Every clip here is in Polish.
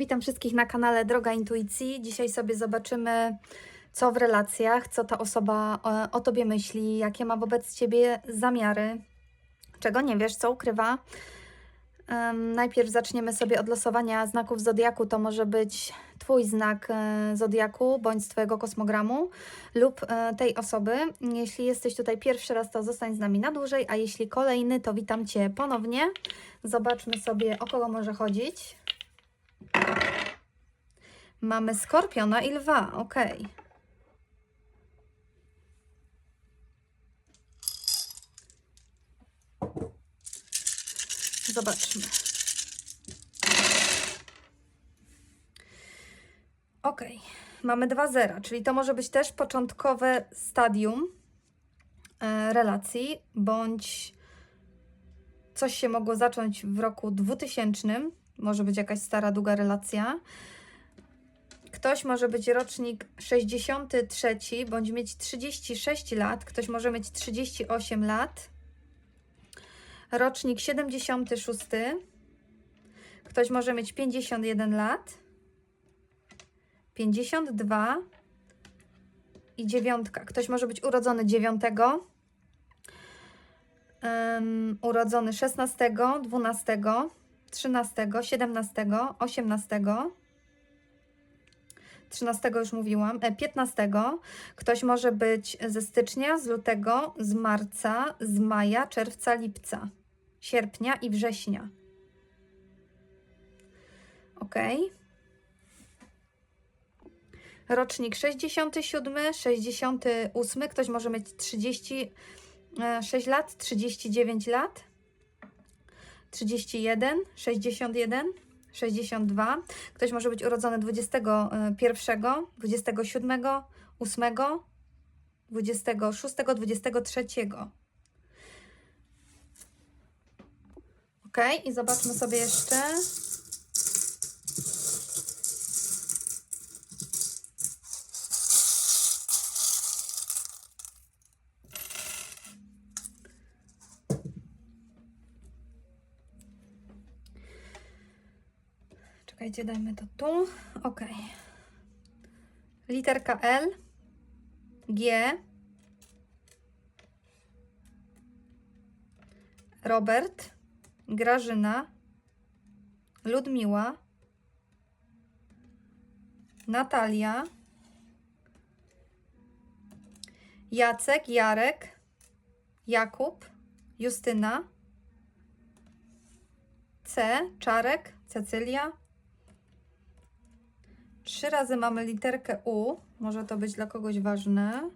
Witam wszystkich na kanale Droga Intuicji. Dzisiaj sobie zobaczymy, co w relacjach, co ta osoba o, o tobie myśli, jakie ma wobec ciebie zamiary, czego nie wiesz, co ukrywa. Em, najpierw zaczniemy sobie od losowania znaków zodiaku. To może być Twój znak e, zodiaku bądź Twojego kosmogramu lub e, tej osoby. Jeśli jesteś tutaj pierwszy raz, to zostań z nami na dłużej, a jeśli kolejny, to witam Cię ponownie. Zobaczmy sobie, o kogo może chodzić. Mamy skorpiona i lwa, ok. Zobaczmy. Ok, mamy dwa zera, czyli to może być też początkowe stadium e, relacji, bądź coś się mogło zacząć w roku 2000, może być jakaś stara, długa relacja. Ktoś może być rocznik 63 bądź mieć 36 lat, ktoś może mieć 38 lat. Rocznik 76. Ktoś może mieć 51 lat. 52 i dziewiątka. Ktoś może być urodzony 9, um, urodzony 16, 12, 13, 17, 18. 13 już mówiłam, e, 15. Ktoś może być ze stycznia, z lutego, z marca, z maja, czerwca, lipca, sierpnia i września. Ok. Rocznik 67, 68. Ktoś może mieć 36 lat, 39 lat, 31, 61. 62. Ktoś może być urodzony 21, 27, 8, 26, 23. Ok, i zobaczmy sobie jeszcze. Czekajcie, dajmy to tu. Ok. Literka L, G, Robert, Grażyna, Ludmiła, Natalia, Jacek, Jarek, Jakub, Justyna, C, Czarek, Cecylia, Trzy razy mamy literkę U. Może to być dla kogoś ważne.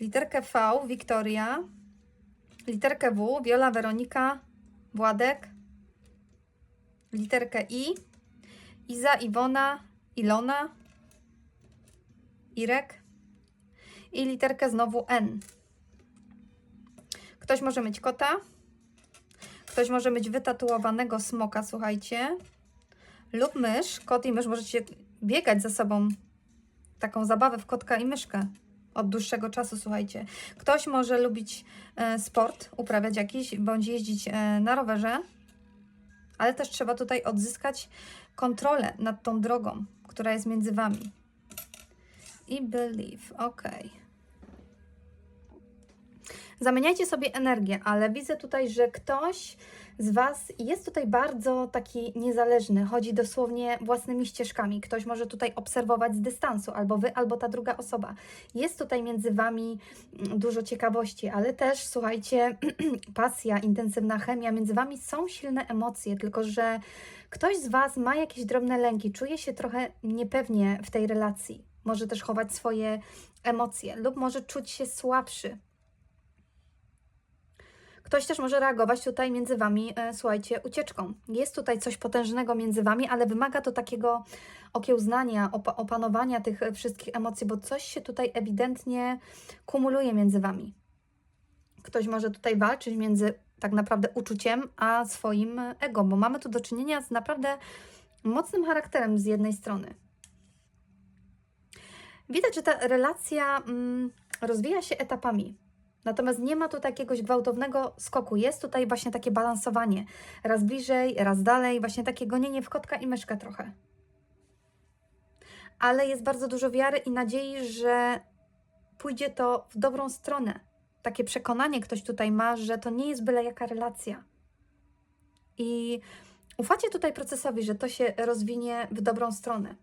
Literkę V, Wiktoria. Literkę W, Wiola, Weronika, Władek. Literkę I, Iza, Iwona, Ilona, Irek. I literkę znowu N. Ktoś może mieć kota. Ktoś może mieć wytatuowanego smoka, słuchajcie lub mysz. Kot i mysz możecie biegać ze sobą. Taką zabawę w kotka i myszkę od dłuższego czasu, słuchajcie. Ktoś może lubić e, sport, uprawiać jakiś, bądź jeździć e, na rowerze, ale też trzeba tutaj odzyskać kontrolę nad tą drogą, która jest między Wami. I believe, ok. Zamieniajcie sobie energię, ale widzę tutaj, że ktoś z Was jest tutaj bardzo taki niezależny, chodzi dosłownie własnymi ścieżkami. Ktoś może tutaj obserwować z dystansu, albo Wy, albo ta druga osoba. Jest tutaj między Wami mm, dużo ciekawości, ale też, słuchajcie, pasja, intensywna chemia, między Wami są silne emocje, tylko że ktoś z Was ma jakieś drobne lęki, czuje się trochę niepewnie w tej relacji. Może też chować swoje emocje, lub może czuć się słabszy, Ktoś też może reagować tutaj między Wami, e, słuchajcie, ucieczką. Jest tutaj coś potężnego między Wami, ale wymaga to takiego okiełznania, op opanowania tych wszystkich emocji, bo coś się tutaj ewidentnie kumuluje między Wami. Ktoś może tutaj walczyć między tak naprawdę uczuciem a swoim ego, bo mamy tu do czynienia z naprawdę mocnym charakterem z jednej strony. Widać, że ta relacja mm, rozwija się etapami Natomiast nie ma tu jakiegoś gwałtownego skoku. Jest tutaj właśnie takie balansowanie. Raz bliżej, raz dalej, właśnie takie gonienie w kotka i myszkę trochę. Ale jest bardzo dużo wiary i nadziei, że pójdzie to w dobrą stronę. Takie przekonanie ktoś tutaj ma, że to nie jest byle jaka relacja. I ufacie tutaj procesowi, że to się rozwinie w dobrą stronę.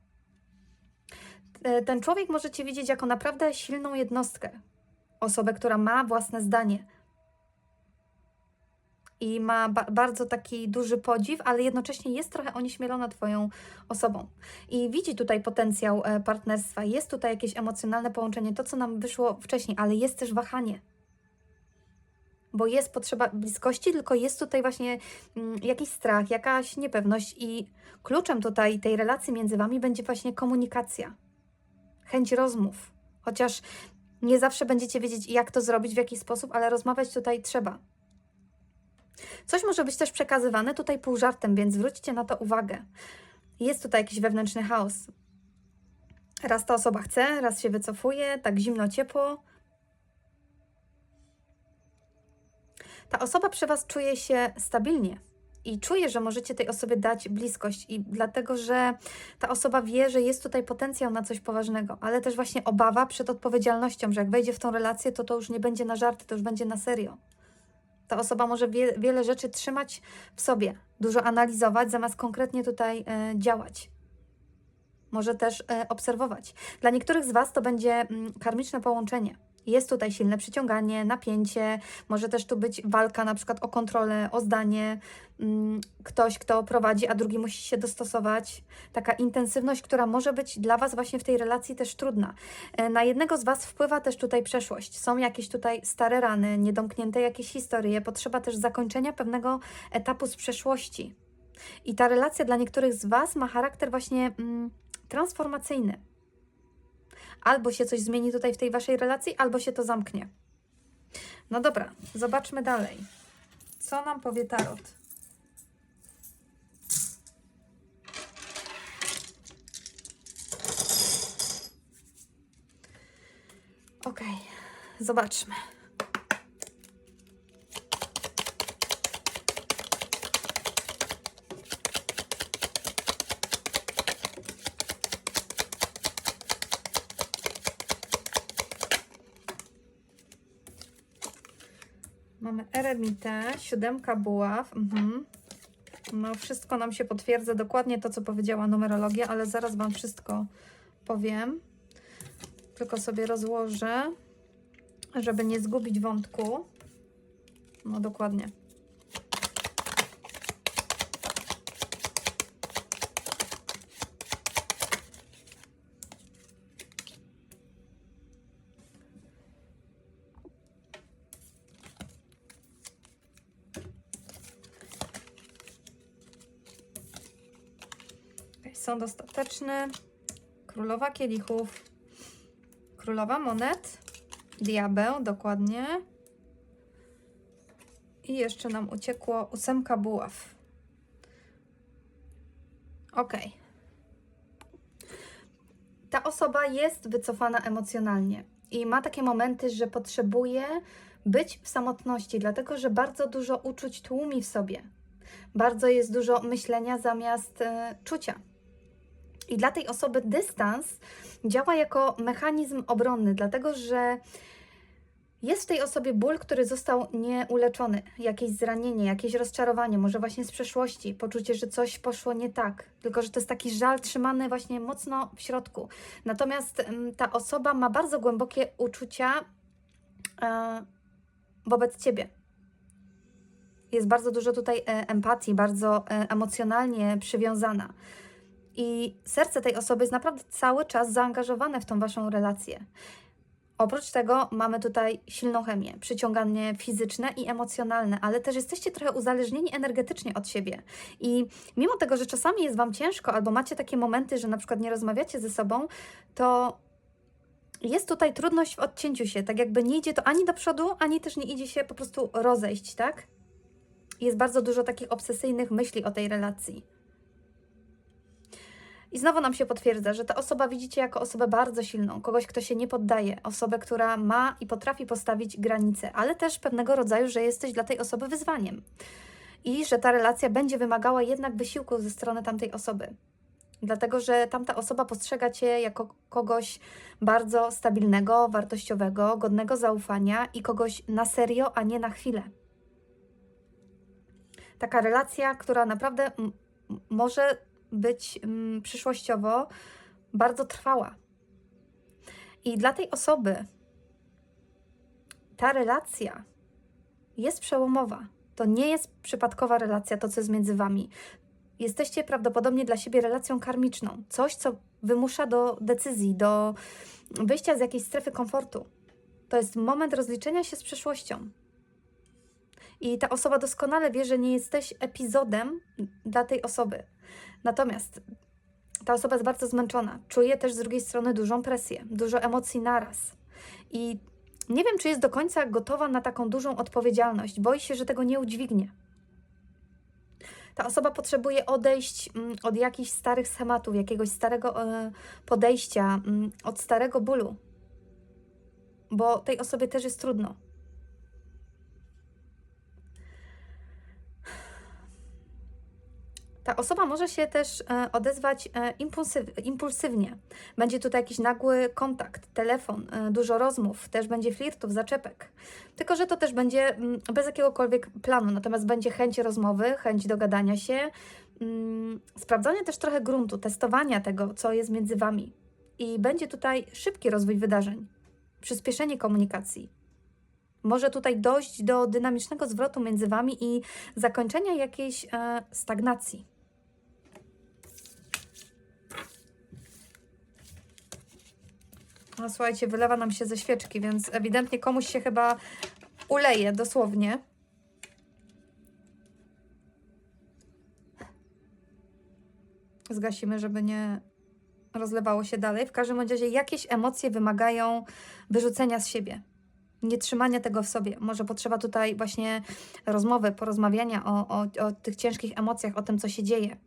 Ten człowiek możecie widzieć jako naprawdę silną jednostkę, osobę, która ma własne zdanie i ma ba bardzo taki duży podziw, ale jednocześnie jest trochę onieśmielona Twoją osobą. I widzi tutaj potencjał e, partnerstwa, jest tutaj jakieś emocjonalne połączenie, to co nam wyszło wcześniej, ale jest też wahanie. Bo jest potrzeba bliskości, tylko jest tutaj właśnie mm, jakiś strach, jakaś niepewność, i kluczem tutaj tej relacji między Wami będzie właśnie komunikacja, chęć rozmów. Chociaż nie zawsze będziecie wiedzieć, jak to zrobić, w jaki sposób, ale rozmawiać tutaj trzeba. Coś może być też przekazywane tutaj pół żartem, więc zwróćcie na to uwagę. Jest tutaj jakiś wewnętrzny chaos. Raz ta osoba chce, raz się wycofuje, tak zimno, ciepło. Ta osoba przy Was czuje się stabilnie i czuje, że możecie tej osobie dać bliskość, i dlatego, że ta osoba wie, że jest tutaj potencjał na coś poważnego, ale też właśnie obawa przed odpowiedzialnością, że jak wejdzie w tą relację, to to już nie będzie na żarty, to już będzie na serio. Ta osoba może wie, wiele rzeczy trzymać w sobie, dużo analizować, zamiast konkretnie tutaj e, działać. Może też e, obserwować. Dla niektórych z Was to będzie mm, karmiczne połączenie. Jest tutaj silne przyciąganie, napięcie, może też tu być walka na przykład o kontrolę, o zdanie. Mm, Ktoś, kto prowadzi, a drugi musi się dostosować. Taka intensywność, która może być dla Was właśnie w tej relacji też trudna. E, Na jednego z Was wpływa też tutaj przeszłość. Są jakieś tutaj stare rany, niedomknięte jakieś historie, potrzeba też zakończenia pewnego etapu z przeszłości. I ta relacja dla niektórych z Was ma charakter właśnie mm, transformacyjny. Albo się coś zmieni tutaj w tej Waszej relacji, albo się to zamknie. No dobra, zobaczmy dalej. Co nam powie Tarot? Okej, zobaczmy. Mamy eremitę, siódemka buław. Mhm. No, wszystko nam się potwierdza, dokładnie to, co powiedziała numerologia, ale zaraz Wam wszystko powiem. Tylko sobie rozłożę, żeby nie zgubić wątku. No, dokładnie. Sąd ostateczny. Królowa kielichów. Królowa monet. Diabeł, dokładnie. I jeszcze nam uciekło ósemka buław. Ok. Ta osoba jest wycofana emocjonalnie i ma takie momenty, że potrzebuje być w samotności, dlatego że bardzo dużo uczuć tłumi w sobie. Bardzo jest dużo myślenia zamiast e, czucia. I dla tej osoby dystans działa jako mechanizm obronny, dlatego że jest w tej osobie ból, który został nieuleczony, jakieś zranienie, jakieś rozczarowanie, może właśnie z przeszłości, poczucie, że coś poszło nie tak, tylko że to jest taki żal trzymany właśnie mocno w środku. Natomiast mm, ta osoba ma bardzo głębokie uczucia e, wobec ciebie. Jest bardzo dużo tutaj e, empatii, bardzo e, emocjonalnie przywiązana. I serce tej osoby jest naprawdę cały czas zaangażowane w tą waszą relację. Oprócz tego mamy tutaj silną chemię, przyciąganie fizyczne i emocjonalne, ale też jesteście trochę uzależnieni energetycznie od siebie. I mimo tego, że czasami jest Wam ciężko, albo macie takie momenty, że na przykład nie rozmawiacie ze sobą, to jest tutaj trudność w odcięciu się. Tak jakby nie idzie to ani do przodu, ani też nie idzie się po prostu rozejść, tak? Jest bardzo dużo takich obsesyjnych myśli o tej relacji. I znowu nam się potwierdza, że ta osoba widzicie jako osobę bardzo silną, kogoś, kto się nie poddaje, osobę, która ma i potrafi postawić granice, ale też pewnego rodzaju, że jesteś dla tej osoby wyzwaniem. I że ta relacja będzie wymagała jednak wysiłku ze strony tamtej osoby. Dlatego, że tamta osoba postrzega Cię jako kogoś bardzo stabilnego, wartościowego, godnego zaufania i kogoś na serio, a nie na chwilę. Taka relacja, która naprawdę może być mm, przyszłościowo bardzo trwała. I dla tej osoby ta relacja jest przełomowa. To nie jest przypadkowa relacja, to co jest między wami. Jesteście prawdopodobnie dla siebie relacją karmiczną. Coś, co wymusza do decyzji, do wyjścia z jakiejś strefy komfortu. To jest moment rozliczenia się z przeszłością. I ta osoba doskonale wie, że nie jesteś epizodem dla tej osoby. Natomiast ta osoba jest bardzo zmęczona. Czuje też z drugiej strony dużą presję, dużo emocji naraz. I nie wiem, czy jest do końca gotowa na taką dużą odpowiedzialność. Boi się, że tego nie udźwignie. Ta osoba potrzebuje odejść mm, od jakichś starych schematów, jakiegoś starego e, podejścia, mm, od starego bólu, bo tej osobie też jest trudno. Ta osoba może się też e, odezwać e, impulsyw, impulsywnie. Będzie tutaj jakiś nagły kontakt, telefon, e, dużo rozmów, też będzie flirtów, zaczepek. Tylko, że to też będzie mm, bez jakiegokolwiek planu, natomiast będzie chęć rozmowy, chęć dogadania się, mm, sprawdzania też trochę gruntu, testowania tego, co jest między Wami. I będzie tutaj szybki rozwój wydarzeń, przyspieszenie komunikacji. Może tutaj dojść do dynamicznego zwrotu między Wami i zakończenia jakiejś e, stagnacji. No słuchajcie, wylewa nam się ze świeczki, więc ewidentnie komuś się chyba uleje, dosłownie. Zgasimy, żeby nie rozlewało się dalej. W każdym razie jakieś emocje wymagają wyrzucenia z siebie. Nie trzymania tego w sobie. Może potrzeba tutaj właśnie rozmowy, porozmawiania o, o, o tych ciężkich emocjach, o tym, co się dzieje.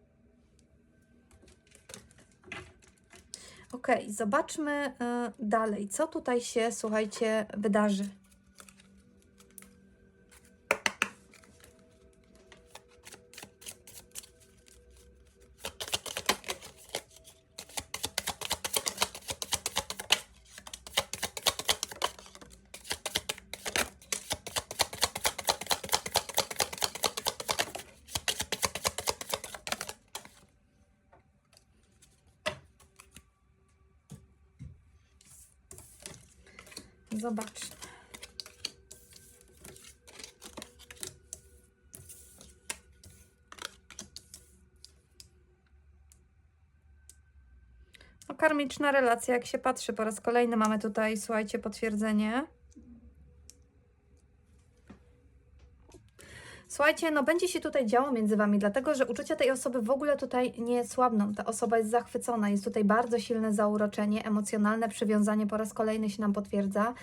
Ok, zobaczmy y, dalej, co tutaj się, słuchajcie, wydarzy. No, karmiczna relacja, jak się patrzy, po raz kolejny mamy tutaj, słuchajcie, potwierdzenie. Słuchajcie, no będzie się tutaj działo między Wami, dlatego że uczucia tej osoby w ogóle tutaj nie słabną. Ta osoba jest zachwycona, jest tutaj bardzo silne zauroczenie, emocjonalne przywiązanie po raz kolejny się nam potwierdza.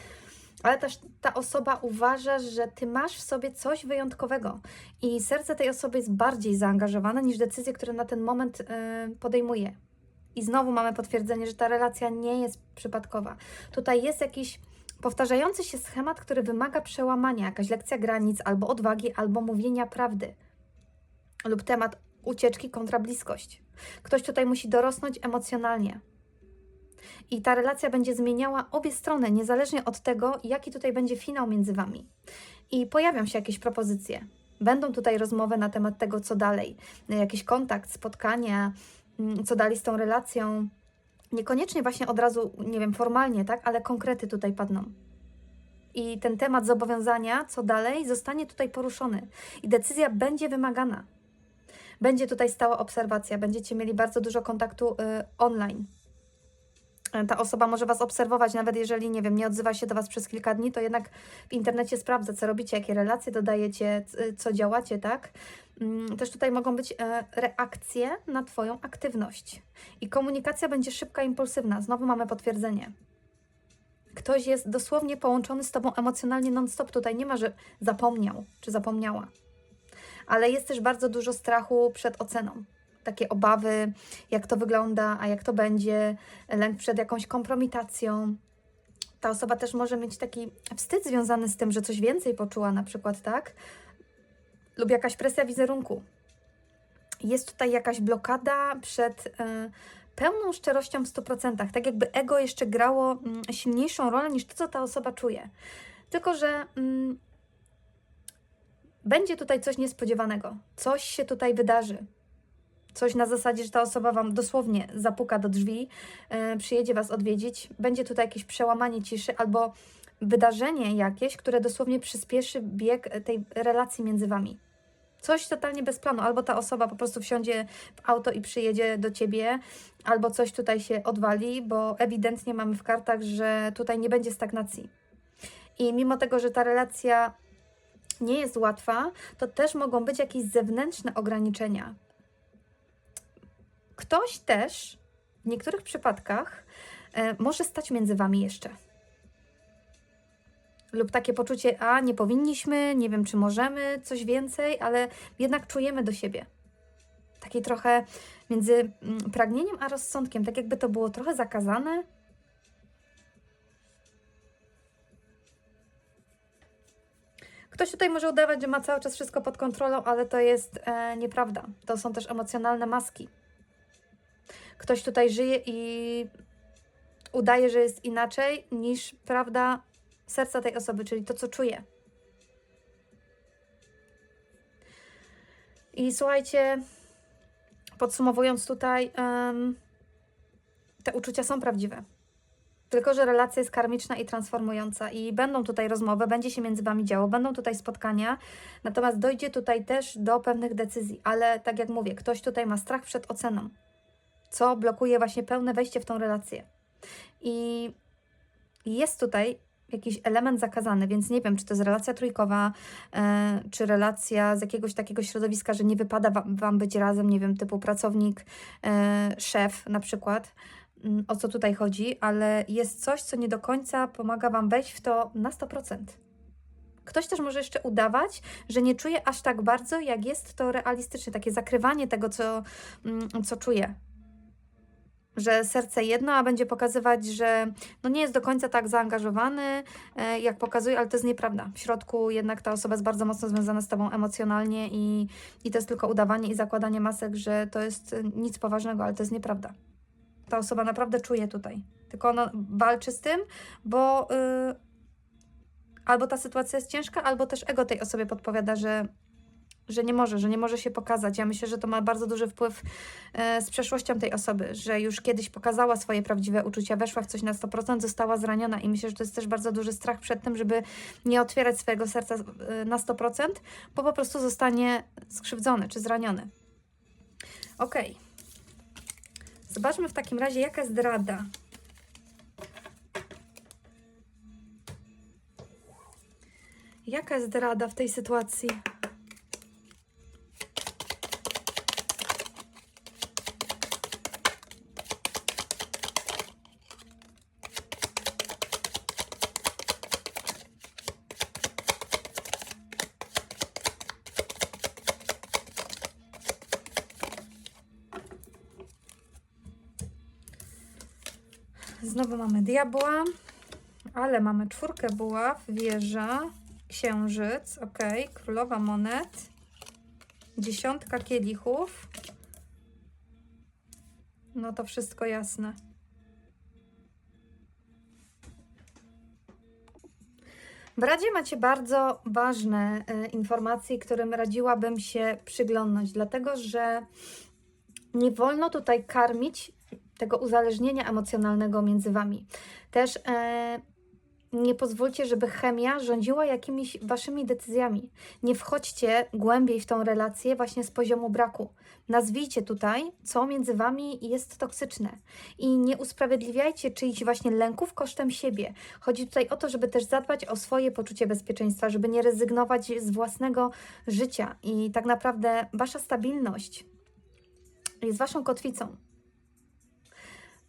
Ale też ta osoba uważa, że Ty masz w sobie coś wyjątkowego i serce tej osoby jest bardziej zaangażowane niż decyzje, które na ten moment yy, podejmuje. I znowu mamy potwierdzenie, że ta relacja nie jest przypadkowa. Tutaj jest jakiś powtarzający się schemat, który wymaga przełamania, jakaś lekcja granic, albo odwagi, albo mówienia prawdy, lub temat ucieczki kontra bliskość. Ktoś tutaj musi dorosnąć emocjonalnie. I ta relacja będzie zmieniała obie strony, niezależnie od tego, jaki tutaj będzie finał między Wami. I pojawią się jakieś propozycje. Będą tutaj rozmowy na temat tego, co dalej. Jakiś kontakt, spotkania, co dalej z tą relacją. Niekoniecznie właśnie od razu, nie wiem, formalnie, tak, ale konkrety tutaj padną. I ten temat zobowiązania, co dalej, zostanie tutaj poruszony. I decyzja będzie wymagana. Będzie tutaj stała obserwacja, będziecie mieli bardzo dużo kontaktu y, online. Ta osoba może Was obserwować, nawet jeżeli, nie wiem, nie odzywa się do Was przez kilka dni, to jednak w internecie sprawdza, co robicie, jakie relacje dodajecie, co działacie, tak? Mm, Też tutaj mogą być e, reakcje na Twoją aktywność. I komunikacja będzie szybka, impulsywna. Znowu mamy potwierdzenie. Ktoś jest dosłownie połączony z Tobą emocjonalnie non-stop. Tutaj nie ma, że zapomniał czy zapomniała. Ale jest też bardzo dużo strachu przed oceną. takie obawy, jak to wygląda, a jak to będzie, lęk przed jakąś kompromitacją. Ta osoba też może mieć taki wstyd związany z tym, że coś więcej poczuła, na przykład, tak? Lub jakaś presja wizerunku. Jest tutaj jakaś blokada przed y, pełną szczerością w 100%. Tak jakby ego jeszcze grało mm, silniejszą rolę niż to, co ta osoba czuje. Tylko, że mm, będzie tutaj coś niespodziewanego. Coś się tutaj wydarzy. Coś na zasadzie, że ta osoba Wam dosłownie zapuka do drzwi, e, przyjedzie Was odwiedzić, będzie tutaj jakieś przełamanie ciszy albo wydarzenie jakieś, które dosłownie przyspieszy bieg tej relacji między Wami. Coś totalnie bez planu, albo ta osoba po prostu wsiądzie w auto i przyjedzie do Ciebie, albo coś tutaj się odwali, bo ewidentnie mamy w kartach, że tutaj nie będzie stagnacji. I mimo tego, że ta relacja nie jest łatwa, to też mogą być jakieś zewnętrzne ograniczenia. Ktoś też w niektórych przypadkach e, może stać między Wami jeszcze. Lub takie poczucie, a nie powinniśmy, nie wiem czy możemy, coś więcej, ale jednak czujemy do siebie. Takie trochę między mm, pragnieniem a rozsądkiem, tak jakby to było trochę zakazane, Ktoś tutaj może udawać, że ma cały czas wszystko pod kontrolą, ale to jest e, nieprawda. To są też emocjonalne maski. Ktoś tutaj żyje i udaje, że jest inaczej niż prawda serca tej osoby, czyli to, co czuje. I słuchajcie, podsumowując tutaj, em, te uczucia są prawdziwe. Tylko, że relacja jest karmiczna i transformująca i będą tutaj rozmowy, będzie się między Wami działo, będą tutaj spotkania, natomiast dojdzie tutaj też do pewnych decyzji, ale tak jak mówię, ktoś tutaj ma strach przed oceną, co blokuje właśnie pełne wejście w tą relację. I jest tutaj jakiś element zakazany, więc nie wiem, czy to jest relacja trójkowa, e, czy relacja z jakiegoś takiego środowiska, że nie wypada wam, być razem, nie wiem, typu pracownik, e, szef na przykład, mm, o co tutaj chodzi, ale jest coś, co nie do końca pomaga Wam wejść w to na 100%. Ktoś też może jeszcze udawać, że nie czuje aż tak bardzo, jak jest to realistyczne, takie zakrywanie tego, co, mm, co czuje. Że serce jedno, a będzie pokazywać, że no nie jest do końca tak zaangażowany, e, jak pokazuje, ale to jest nieprawda. W środku jednak ta osoba jest bardzo mocno związana z Tobą emocjonalnie i, i to jest tylko udawanie i zakładanie masek, że to jest e, nic poważnego, ale to jest nieprawda ta osoba naprawdę czuje tutaj. Tylko ona walczy z tym, bo yy, albo ta sytuacja jest ciężka, albo też ego tej osobie podpowiada, że, że nie może, że nie może się pokazać. Ja myślę, że to ma bardzo duży wpływ yy, z przeszłością tej osoby, że już kiedyś pokazała swoje prawdziwe uczucia, weszła w coś na 100%, została zraniona i myślę, że to jest też bardzo duży strach przed tym, żeby nie otwierać swojego serca yy, na 100%, bo po prostu zostanie skrzywdzony czy zraniony. Okay. Zobaczmy w takim razie, jaka zdrada. Jaka jest zdrada w tej sytuacji? Znowu mamy diabła, ale mamy czwórkę buław, wieża, księżyc, ok, królowa monet, dziesiątka kielichów. No to wszystko jasne. W Radzie macie bardzo ważne y, informacje, którym radziłabym się przyglądnąć, dlatego że nie wolno tutaj karmić tego uzależnienia emocjonalnego między Wami. Też e, nie pozwólcie, żeby chemia rządziła jakimiś Waszymi decyzjami. Nie wchodźcie głębiej w tą relację właśnie z poziomu braku. Nazwijcie tutaj, co między Wami jest toksyczne. I nie usprawiedliwiajcie czyichś właśnie lęków kosztem siebie. Chodzi tutaj o to, żeby też zadbać o swoje poczucie bezpieczeństwa, żeby nie rezygnować z własnego życia. I tak naprawdę Wasza stabilność jest Waszą kotwicą.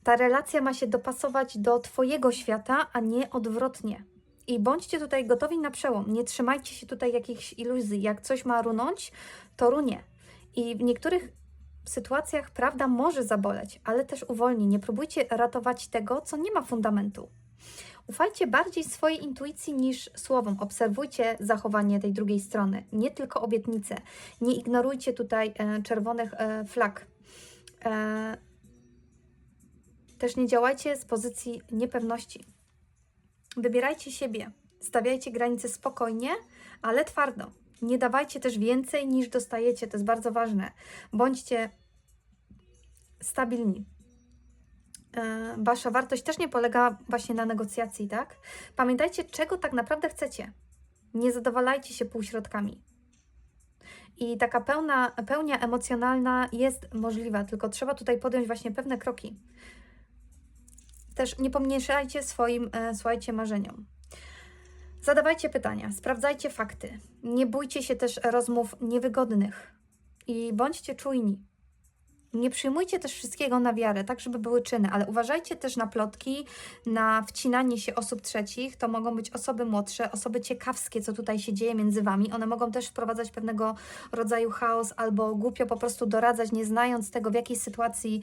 Ta relacja ma się dopasować do Twojego świata, a nie odwrotnie. I bądźcie tutaj gotowi na przełom. Nie trzymajcie się tutaj jakichś iluzji. Jak coś ma runąć, to runie. I w niektórych sytuacjach prawda może zaboleć, ale też uwolni. Nie próbujcie ratować tego, co nie ma fundamentu. Ufajcie bardziej swojej intuicji niż słowom. Obserwujcie zachowanie tej drugiej strony, nie tylko obietnice. Nie ignorujcie tutaj e, czerwonych e, flag. E, też nie działajcie z pozycji niepewności. Wybierajcie siebie. Stawiajcie granice spokojnie, ale twardo. Nie dawajcie też więcej niż dostajecie, to jest bardzo ważne. Bądźcie stabilni. E, Wasza wartość też nie polega właśnie na negocjacji, tak? Pamiętajcie, czego tak naprawdę chcecie. Nie zadowalajcie się półśrodkami. I taka pełna, pełnia emocjonalna jest możliwa, tylko trzeba tutaj podjąć właśnie pewne kroki. Też nie pomniejszajcie swoim, e, słuchajcie, marzeniom. Zadawajcie pytania, sprawdzajcie fakty. Nie bójcie się też rozmów niewygodnych i bądźcie czujni. Nie przyjmujcie też wszystkiego na wiarę, tak żeby były czyny, ale uważajcie też na plotki, na wcinanie się osób trzecich. To mogą być osoby młodsze, osoby ciekawskie, co tutaj się dzieje między wami. One mogą też wprowadzać pewnego rodzaju chaos albo głupio po prostu doradzać, nie znając tego, w jakiej sytuacji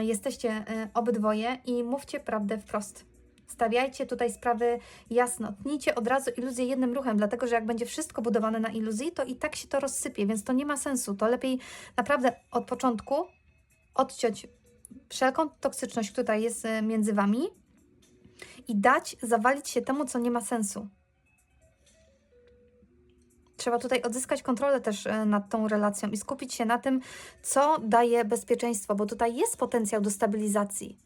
y, jesteście y, obydwoje i mówcie prawdę wprost. Stawiajcie tutaj sprawy jasno. Tnijcie od razu iluzję jednym ruchem, dlatego że jak będzie wszystko budowane na iluzji, to i tak się to rozsypie, więc to nie ma sensu. To lepiej naprawdę od początku odciąć wszelką toksyczność, która jest e, między wami i dać zawalić się temu, co nie ma sensu. Trzeba tutaj odzyskać kontrolę też e, nad tą relacją i skupić się na tym, co daje bezpieczeństwo, bo tutaj jest potencjał do stabilizacji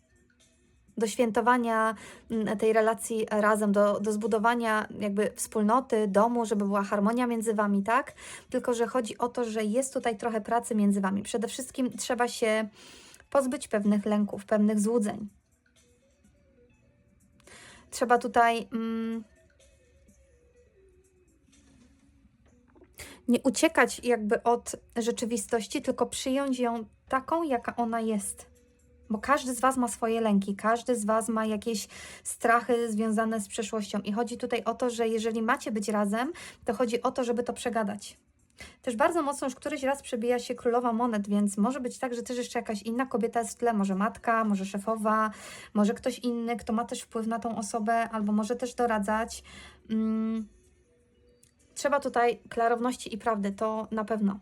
do świętowania mm, tej relacji razem, do, do zbudowania jakby wspólnoty, domu, żeby była harmonia między Wami, tak? Tylko, że chodzi o to, że jest tutaj trochę pracy między Wami. Przede wszystkim trzeba się pozbyć pewnych lęków, pewnych złudzeń. Trzeba tutaj mm, nie uciekać jakby od rzeczywistości, tylko przyjąć ją taką, jaka ona jest bo każdy z Was ma swoje lęki, każdy z Was ma jakieś strachy związane z przeszłością. I chodzi tutaj o to, że jeżeli macie być razem, to chodzi o to, żeby to przegadać. Też bardzo mocno już któryś raz przebija się królowa monet, więc może być tak, że też jeszcze jakaś inna kobieta jest w tle, może matka, może szefowa, może ktoś inny, kto ma też wpływ na tą osobę, albo może też doradzać. Hmm. Trzeba tutaj klarowności i prawdy, to na pewno.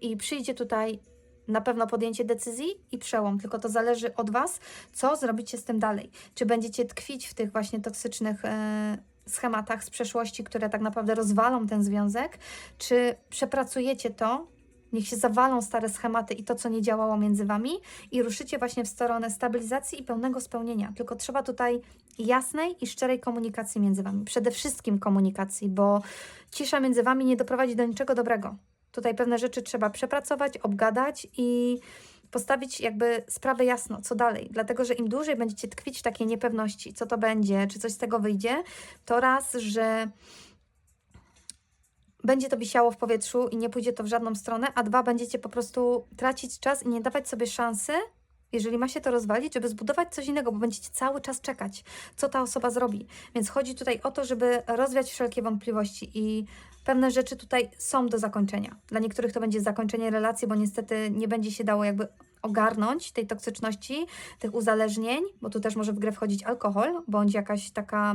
I przyjdzie tutaj na pewno podjęcie decyzji i przełom, tylko to zależy od Was, co zrobicie z tym dalej. Czy będziecie tkwić w tych właśnie toksycznych e, schematach z przeszłości, które tak naprawdę rozwalą ten związek, czy przepracujecie to, niech się zawalą stare schematy i to, co nie działało między Wami i ruszycie właśnie w stronę stabilizacji i pełnego spełnienia. Tylko trzeba tutaj jasnej i szczerej komunikacji między Wami. Przede wszystkim komunikacji, bo cisza między Wami nie doprowadzi do niczego dobrego. Tutaj pewne rzeczy trzeba przepracować, obgadać i postawić jakby sprawę jasno, co dalej. Dlatego, że im dłużej będziecie tkwić w takiej niepewności, co to będzie, czy coś z tego wyjdzie, to raz, że będzie to wisiało w powietrzu i nie pójdzie to w żadną stronę, a dwa, będziecie po prostu tracić czas i nie dawać sobie szansy, jeżeli ma się to rozwalić, żeby zbudować coś innego, bo będziecie cały czas czekać, co ta osoba zrobi. Więc chodzi tutaj o to, żeby rozwiać wszelkie wątpliwości i pewne rzeczy tutaj są do zakończenia. Dla niektórych to będzie zakończenie relacji, bo niestety nie będzie się dało jakby ogarnąć tej toksyczności, tych uzależnień, bo tu też może w grę wchodzić alkohol, bądź jakaś taka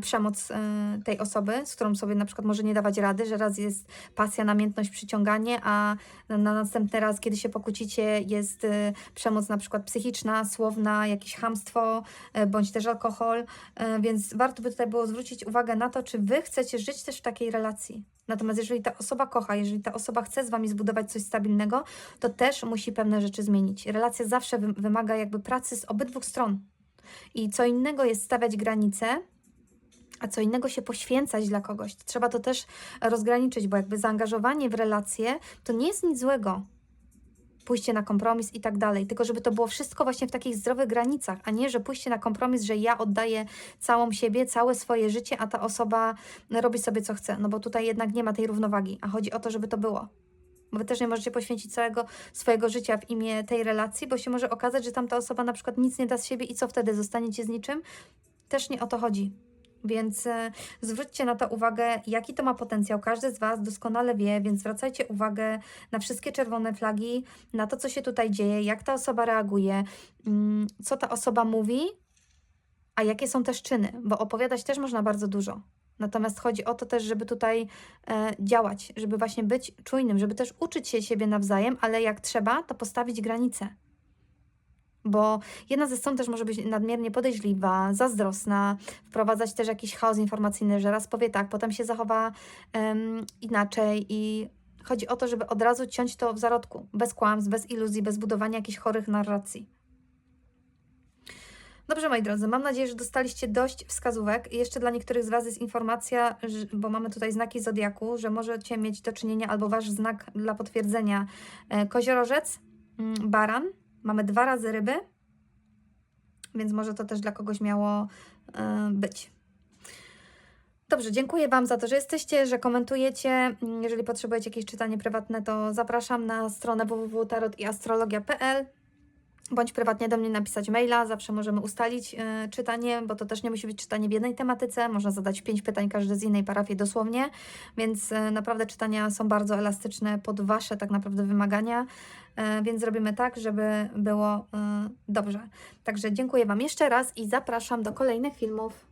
przemoc e, tej osoby, z którą sobie na przykład może nie dawać rady, że raz jest pasja, namiętność, przyciąganie, a na następny raz, kiedy się pokłócicie, jest e, przemoc na przykład psychiczna, słowna, jakieś hamstwo, bądź też alkohol, więc warto by tutaj było zwrócić uwagę na to, czy Wy chcecie żyć też w takiej relacji. Natomiast jeżeli ta osoba kocha, jeżeli ta osoba chce z Wami zbudować coś stabilnego, to też musi pewne rzeczy zmienić. Relacja zawsze wymaga jakby pracy z obydwu stron. I co innego jest stawiać granice, a co innego się poświęcać dla kogoś. Trzeba to też rozgraniczyć, bo jakby zaangażowanie w relacje to nie jest nic złego. Pójście na kompromis i tak dalej, tylko żeby to było wszystko właśnie w takich zdrowych granicach, a nie, że pójście na kompromis, że ja oddaję całą siebie, całe swoje życie, a ta osoba robi sobie co chce. No bo tutaj jednak nie ma tej równowagi, a chodzi o to, żeby to było. Bo wy też nie możecie poświęcić całego swojego życia w imię tej relacji, bo się może okazać, że tamta osoba na przykład nic nie da z siebie i co wtedy? Zostaniecie z niczym? Też nie o to chodzi Więc e, zwróćcie na to uwagę, jaki to ma potencjał. Każdy z Was doskonale wie, więc zwracajcie uwagę na wszystkie czerwone flagi, na to, co się tutaj dzieje, jak ta osoba reaguje, mm, co ta osoba mówi, a jakie są też czyny, bo opowiadać też można bardzo dużo. Natomiast chodzi o to też, żeby tutaj e, działać, żeby właśnie być czujnym, żeby też uczyć się siebie nawzajem, ale jak trzeba, to postawić granice. Bo jedna ze stron też może być nadmiernie podejrzliwa, zazdrosna, wprowadzać też jakiś chaos informacyjny, że raz powie tak, potem się zachowa em, inaczej i chodzi o to, żeby od razu ciąć to w zarodku, bez kłamstw, bez iluzji, bez budowania jakichś chorych narracji. Dobrze, moi drodzy, mam nadzieję, że dostaliście dość wskazówek. Jeszcze dla niektórych z Was jest informacja, bo mamy tutaj znaki zodiaku, że możecie mieć do czynienia albo Wasz znak dla potwierdzenia e, koziorożec, mm, baran. Mamy dwa razy ryby, więc może to też dla kogoś miało e, być. Dobrze, dziękuję Wam za to, że jesteście, że komentujecie. Mm, Jeżeli potrzebujecie jakieś czytanie prywatne, to zapraszam na stronę www.tarotiastrologia.pl bądź prywatnie do mnie napisać maila. Zawsze możemy ustalić y, czytanie, bo to też nie musi być czytanie w jednej tematyce. Można zadać pięć pytań, każdy z innej parafii dosłownie, więc y, naprawdę czytania są bardzo elastyczne pod Wasze tak naprawdę wymagania, y, więc zrobimy tak, żeby było y, dobrze. Także dziękuję Wam jeszcze raz i zapraszam do kolejnych filmów.